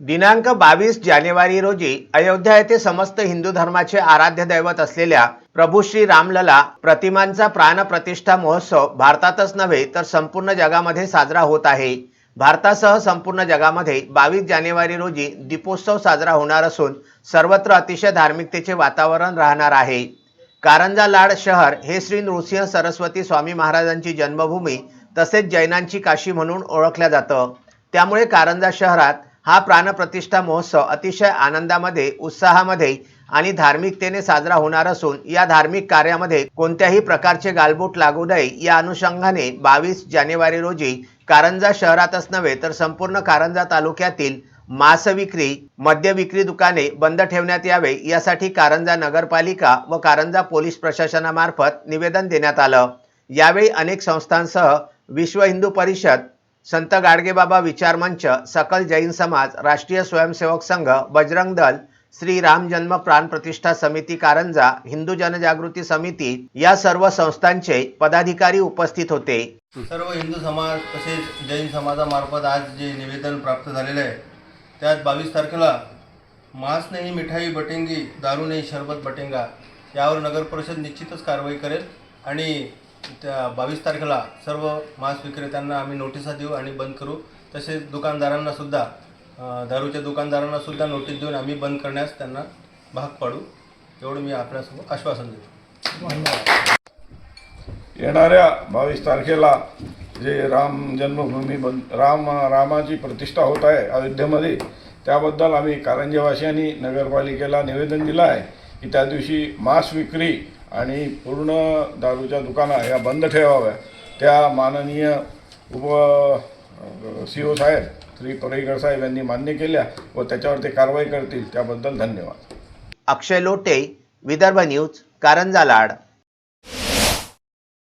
दिनांक बावीस जानेवारी रोजी अयोध्या येथे समस्त हिंदू धर्माचे आराध्य दैवत असलेल्या प्रभू श्री रामलला प्रतिमांचा प्राणप्रतिष्ठा महोत्सव भारतातच नव्हे तर संपूर्ण जगामध्ये साजरा होत आहे. भारतासह संपूर्ण जगामध्ये बावीस जानेवारी रोजी दीपोत्सव साजरा होणार असून सर्वत्र अतिशय धार्मिकतेचे वातावरण राहणार आहे. कारंजा लाड शहर हे श्री नृसिंह सरस्वती स्वामी महाराजांची जन्मभूमी तसेच जैनांची काशी म्हणून ओळखल्या जातं. त्यामुळे कारंजा शहरात हा प्राणप्रतिष्ठा महोत्सव अतिशय आनंदामध्ये उत्साहामध्ये आणि धार्मिकतेने साजरा होणार असून या धार्मिक कार्यामध्ये कोणत्याही प्रकारचे गालबोट लागू नये या अनुषंगाने बावीस जानेवारी रोजी कारंजा शहरातच नव्हे तर संपूर्ण कारंजा तालुक्यातील मांस विक्री मद्य विक्री दुकाने बंद ठेवण्यात यावे यासाठी कारंजा नगरपालिका व कारंजा पोलीस प्रशासनामार्फत निवेदन देण्यात आलं. यावेळी अनेक संस्थांसह विश्व हिंदू परिषद संत गाडगेबाबा विचार मंच सकल जैन समाज राष्ट्रीय स्वयंसेवक संघ बजरंग दल श्री राम जन्म प्राण प्रतिष्ठा समिती कारंजा हिंदू जनजागृती समिती या सर्व संस्थांचे पदाधिकारी उपस्थित होते. सर्व हिंदू समाज तसेच जैन समाजामार्फत आज जे निवेदन प्राप्त झालेलं आहे त्यात बावीस तारखेला मांस नाही मिठाई बटेंगी दारू नाही शरबत बटेंगा यावर नगर परिषद निश्चितच कारवाई करेल आणि त्या बावीस तारखेला सर्व मांस विक्रेत्यांना आम्ही नोटिसा देऊ आणि बंद करू. तसेच दुकानदारांना सुद्धा दारूच्या दुकानदारांना सुद्धा नोटीस देऊन आम्ही बंद करण्यास त्यांना भाग पाडू. एवढं मी आपल्यासमोर आश्वासन देतो. येणाऱ्या बावीस तारखेला जे राम जन्मभूमी बन राम रामाची प्रतिष्ठा होत आहे अयोध्येमध्ये त्याबद्दल आम्ही कारंजेवासियांनी नगरपालिकेला निवेदन दिलं आहे की त्या दिवशी मांस विक्री आणि पूर्ण दारूच्या दुकाना ह्या बंद ठेवाव्या. त्या माननीय उप सी ओ साहेब श्री परेकर साहेब यांनी मान्य केल्या व त्याच्यावर ते कारवाई करतील. त्याबद्दल धन्यवाद. अक्षय लोटे विदर्भ न्यूज कारंजा लाड.